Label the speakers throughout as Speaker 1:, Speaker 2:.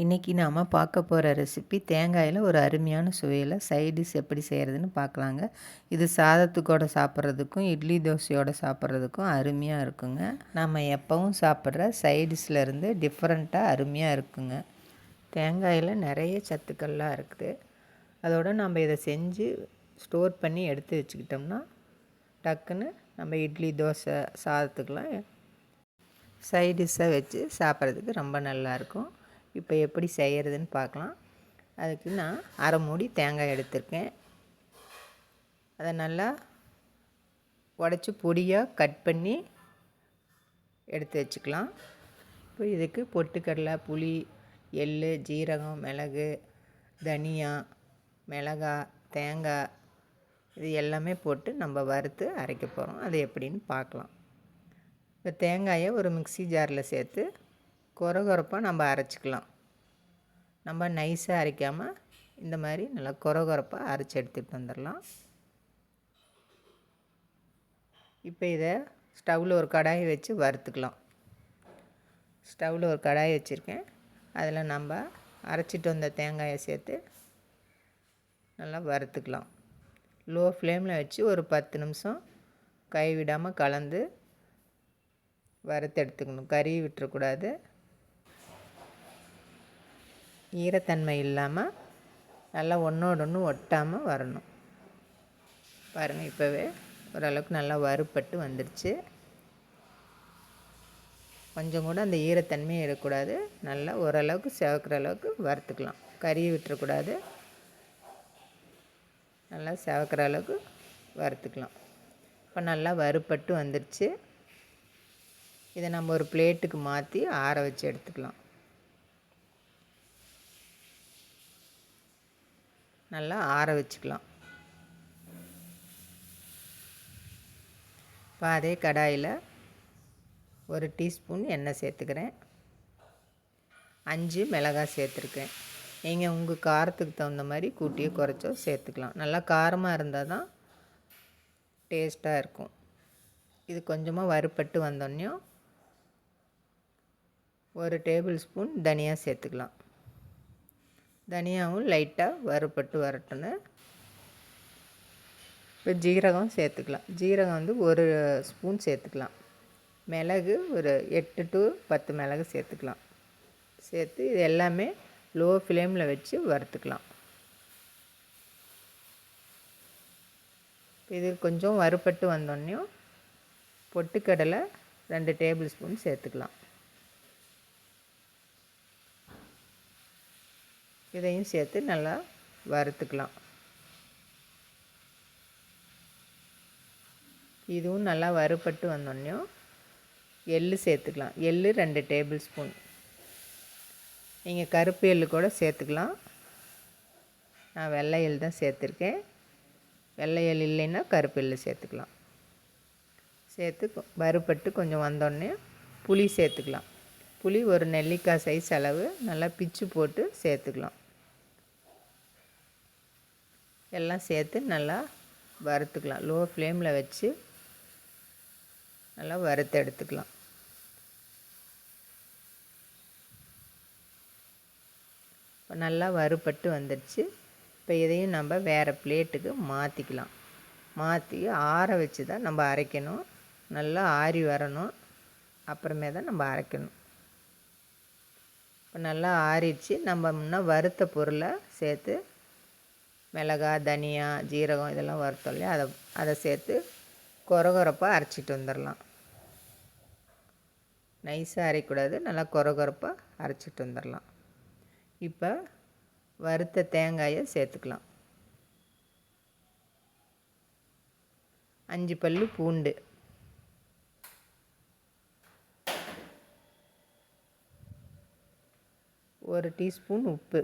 Speaker 1: இன்றைக்கி நாம் பார்க்க போகிற ரெசிபி தேங்காயில் ஒரு அருமையான சுவையில் சைடிஷ் எப்படி செய்கிறதுன்னு பார்க்கலாங்க. இது சாதத்துக்கூட சாப்பிட்றதுக்கும் இட்லி தோசையோடு சாப்பிட்றதுக்கும் அருமையாக இருக்குங்க. நம்ம எப்போவும் சாப்பிட்ற சைடிஷ்லேருந்து டிஃப்ரெண்ட்டாக அருமையாக இருக்குங்க. தேங்காயில் நிறைய சத்துக்கள்லாம் இருக்குது. அதோடு நம்ம இதை செஞ்சு ஸ்டோர் பண்ணி எடுத்து வச்சுக்கிட்டோம்னா டக்குன்னு நம்ம இட்லி தோசை சாதத்துக்கெலாம் சைடிஷ்ஷாக வச்சு சாப்பிட்றதுக்கு ரொம்ப நல்லாயிருக்கும் இப்போ எப்படி செய்கிறதுன்னு பார்க்கலாம். அதுக்கு நான் அரை மூடி தேங்காய் எடுத்திருக்கேன். அதை நல்லா உடச்சி பொடியாக கட் பண்ணி எடுத்து வச்சுக்கலாம். இப்போ இதுக்கு பொட்டுக்கடலை புளி எள் ஜீரகம் மிளகு தனியா மிளகா தேங்காய் இது எல்லாமே போட்டு நம்ம வறுத்து அரைக்க போகிறோம் அது எப்படின்னு பார்க்கலாம். இப்போ தேங்காயை ஒரு மிக்சி ஜாரில் சேர்த்து கொரகொரப்பாக நம்ம அரைச்சிக்கலாம். நம்ம நைஸாக அரைக்காமல் இந்த மாதிரி நல்லா கொரகொரப்பாக அரைச்சி எடுத்துகிட்டு வந்துடலாம். இப்போ இதை ஸ்டவ்வில் ஒரு கடாயை வச்சு வறுத்துக்கலாம். ஸ்டவ்வில் ஒரு கடாயை வச்சுருக்கேன். அதில் நம்ம அரைச்சிட்டு வந்த தேங்காயை சேர்த்து நல்லா வறுத்துக்கலாம். லோ ஃப்ளேமில் வச்சு ஒரு பத்து நிமிஷம் கைவிடாமல் கலந்து வறுத்து எடுத்துக்கணும். கறி விட்டுறக்கூடாது. ஈரத்தன்மை இல்லாமல் நல்லா ஒன்றோடு ஒன்று ஒட்டாமல் வரணும். பாருங்கள் இப்போவே ஓரளவுக்கு நல்லா வறுப்பட்டு வந்துடுச்சு கொஞ்சம் கூட அந்த ஈரத்தன்மையை இருக்கக்கூடாது. நல்லா ஓரளவுக்கு செவக்கிற அளவுக்கு வறுத்துக்கலாம். கறியை விட்டுறக்கூடாது. நல்லா செவக்கிற அளவுக்கு வறுத்துக்கலாம். இப்போ நல்லா வறுப்பட்டு வந்துடுச்சு இதை நம்ம ஒரு பிளேட்டுக்கு மாற்றி ஆற வச்சு எடுத்துக்கலாம். நல்லா ஆற வச்சுக்கலாம். இப்போ அதே கடாயில் ஒரு டீஸ்பூன் எண்ணெய் சேர்த்துக்கிறேன். அஞ்சு மிளகாய் சேர்த்துருக்கேன். நீங்கள் உங்கள் காரத்துக்கு தகுந்த மாதிரி கூட்டியோ குறைச்சோ சேர்த்துக்கலாம். நல்லா காரமாக இருந்தால் தான் டேஸ்ட்டாக இருக்கும். இது கொஞ்சமாக வறுப்பட்டு வந்தோடனையும் ஒரு டேபிள் ஸ்பூன் தனியாக சேர்த்துக்கலாம். தனியாகவும் லைட்டாக வறுப்பட்டு வரட்டுன்னு இப்போ ஜீரகம் சேர்த்துக்கலாம். ஜீரகம் வந்து ஒரு ஸ்பூன் சேர்த்துக்கலாம். மிளகு ஒரு எட்டு டு பத்து மிளகு சேர்த்துக்கலாம். சேர்த்து இது எல்லாமே லோ ஃப்ளேமில் வச்சு வறுத்துக்கலாம். இது கொஞ்சம் வறுப்பட்டு வந்தோடனையும் பொட்டுக்கடலை ரெண்டு டேபிள் ஸ்பூன் சேர்த்துக்கலாம். இதையும் சேர்த்து நல்லா வறுத்துக்கலாம். இதுவும் நல்லா வறுப்பட்டு வந்தோடனே எள்ளு சேர்த்துக்கலாம். எள் ரெண்டு டேபிள் ஸ்பூன். நீங்கள் கருப்பு எள்ளு கூட சேர்த்துக்கலாம். நான் வெள்ளை எள் தான் சேர்த்துருக்கேன். வெள்ளை எள் இல்லைன்னா கருப்பு எள் சேர்த்துக்கலாம். சேர்த்து வறுப்பட்டு கொஞ்சம் வந்தோடனே புளி சேர்த்துக்கலாம். புளி ஒரு நெல்லிக்காய் சைஸ் அளவு நல்லா பிச்சு போட்டு சேர்த்துக்கலாம். எல்லாம் சேர்த்து நல்லா வறுத்துக்கலாம். லோ ஃப்ளேமில் வச்சு நல்லா வறுத்து எடுத்துக்கலாம். இப்போ நல்லா வறுப்பட்டு வந்துடுச்சு. இப்போ இதையும் நம்ம வேறு பிளேட்டுக்கு மாற்றிக்கலாம் மாற்றி ஆற வச்சு தான் நம்ம அரைக்கணும். நல்லா ஆறி வரணும். அப்புறமே தான் நம்ம அரைக்கணும். இப்போ நல்லா ஆறிடுச்சு. நம்ம முன்னே வறுத்த பொருளை சேர்த்து மிளகா தனியா ஜீரகம் இதெல்லாம் வறுத்தோம் இல்லையா? அதை அதை சேர்த்து கொரகொரப்பாக அரைச்சிட்டு வந்துடலாம். நைஸாக அரைக்கூடாது நல்லா கொரகொரப்பாக அரைச்சிட்டு வந்துடலாம். இப்போ வறுத்த தேங்காயை சேர்த்துக்கலாம். அஞ்சு பல் பூண்டு. ஒரு டீஸ்பூன் உப்பு.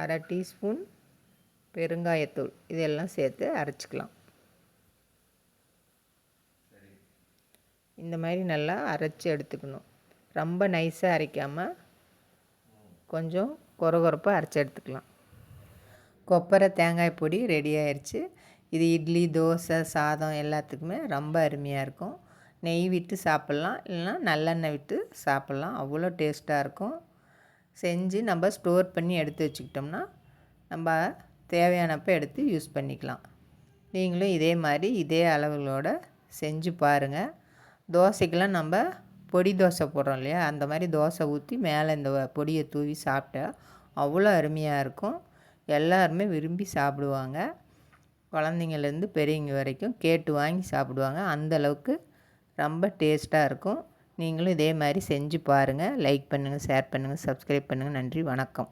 Speaker 1: அரை டீஸ்பூன் பெருங்காயத்தூள். இதெல்லாம் சேர்த்து அரைச்சிக்கலாம். இந்த மாதிரி நல்லா அரைச்சி எடுத்துக்கணும். ரொம்ப நைஸாக அரைக்காமல் கொஞ்சம் கொரகொரப்பாக அரைச்சி எடுத்துக்கலாம். கொப்பரை தேங்காய் பொடி ரெடி ஆயிடுச்சு இது இட்லி தோசை சாதம் எல்லாத்துக்குமே ரொம்ப அருமையாக இருக்கும். நெய் விட்டு சாப்பிட்லாம். இல்லைனா நல்லெண்ணெய் விட்டு சாப்பிட்லாம். அவ்வளோ டேஸ்ட்டாக இருக்கும். செஞ்சு நம்ம ஸ்டோர் பண்ணி எடுத்து வச்சுக்கிட்டோம்னா நம்ம தேவையானப்போ எடுத்து யூஸ் பண்ணிக்கலாம். நீங்களும் இதே மாதிரி இதே அளவுகளோட செஞ்சு பாருங்கள் தோசைக்கெலாம் நம்ம பொடி தோசை போடுறோம் இல்லையா? அந்த மாதிரி தோசை ஊற்றி மேலே இந்த பொடியை தூவி சாப்பிட்டா அவ்வளோ அருமையாக இருக்கும். எல்லாருமே விரும்பி சாப்பிடுவாங்க. குழந்தைங்கள்லேருந்து பெரியவங்க வரைக்கும் கேட்டு வாங்கி சாப்பிடுவாங்க. அந்தளவுக்கு ரொம்ப டேஸ்ட்டாக இருக்கும். நீங்களும் இதே மாதிரி செஞ்சு பாருங்கள் லைக் பண்ணுங்கள் ஷேர் பண்ணுங்கள் சப்ஸ்கிரைப் பண்ணுங்கள் நன்றி வணக்கம்.